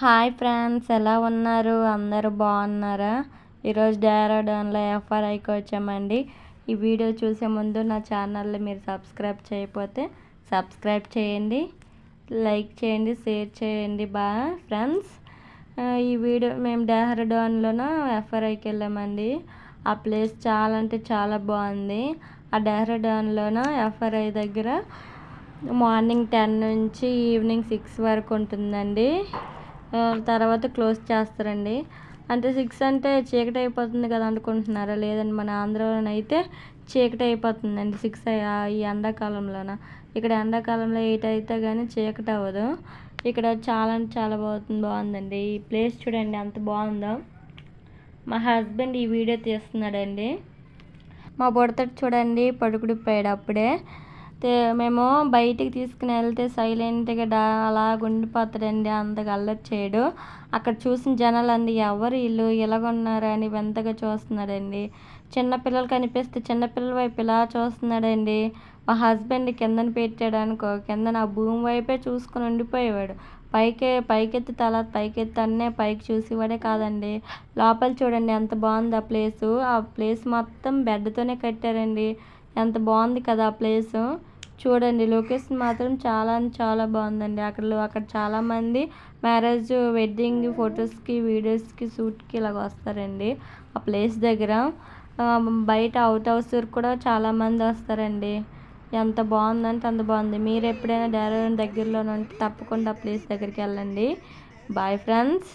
Hi friends ఎలా ఉన్నారు? అందరూ బాగున్నారా? ఈరోజు డేరాడోన్లో ఎఫ్ఆర్ఐకి వచ్చామండి. ఈ వీడియో చూసే ముందు నా ఛానల్ని మీరు సబ్స్క్రైబ్ చేయకపోతే సబ్స్క్రైబ్ చేయండి లైక్ చేయండి షేర్ చేయండి. బాగా ఫ్రెండ్స్ ఈ వీడియో మేము డెహ్రాడోన్లోన ఎఫ్ఆర్ఐకి వెళ్ళామండి. ఆ ప్లేస్ చాలా అంటే చాలా బాగుంది. ఆ డెహ్రాడోన్లోన ఎఫ్ఆర్ఐ దగ్గర మార్నింగ్ టెన్ నుంచి ఈవినింగ్ సిక్స్ వరకు ఉంటుందండి. తర్వాత క్లోజ్ చేస్తారండి. అంటే సిక్స్ అంటే చీకటి అయిపోతుంది కదా అనుకుంటున్నారా? లేదండి మన ఆంధ్రలోనైతే అయితే చీకటి అయిపోతుందండి సిక్స్ ఈ ఎండాకాలంలోన. ఇక్కడ ఎండాకాలంలో ఎయిట్ అయితే కానీ చీకటి అవ్వదు. ఇక్కడ చాలా అంటే చాలా బాగుంది బాగుందండి. ఈ ప్లేస్ చూడండి ఎంత బాగుందో. మా హస్బెండ్ ఈ వీడియో తీస్తున్నాడండి. మా బుడతడు చూడండి పడుకుడిపోయాడు అప్పుడే. మేము బయటికి తీసుకుని వెళ్తే సైలెంట్గా డా అలా ఉండిపోతాడండి అంతగా అల్లరి చేయడు. అక్కడ చూసిన జనాలండి ఎవరు వీళ్ళు? ఇలాగున్నారు అని వింతగా చూస్తున్నాడండి. చిన్నపిల్లలు కనిపిస్తే చిన్నపిల్లల వైపు ఇలా చూస్తున్నాడండి. మా హస్బెండ్ కిందన పెట్టాడు అనుకో కింద నా భూమి వైపే చూసుకొని ఉండిపోయేవాడు. పైకి పైకెత్తి తల పైకెత్తి అన్నే పైకి చూసేవాడే కాదండి. లోపల చూడండి ఎంత బాగుంది ఆ ప్లేసు. ఆ ప్లేస్ మొత్తం బెడ్తోనే కట్టారండి. ఎంత బాగుంది కదా ఆ ప్లేస్. చూడండి లొకేషన్ మాత్రం చాలా చాలా బాగుందండి. అక్కడ అక్కడ చాలామంది మ్యారేజ్ వెడ్డింగ్ ఫొటోస్కి వీడియోస్కి షూట్కి ఇలాగ వస్తారండి ఆ ప్లేస్ దగ్గర. బయట అవుట్ హౌస్ కూడా చాలామంది వస్తారండి. ఎంత బాగుందంటే అంత బాగుంది. మీరు ఎప్పుడైనా డైరెక్ట్ దగ్గరలో ఉంటే తప్పకుండా ఆ ప్లేస్ దగ్గరికి వెళ్ళండి. Bye friends.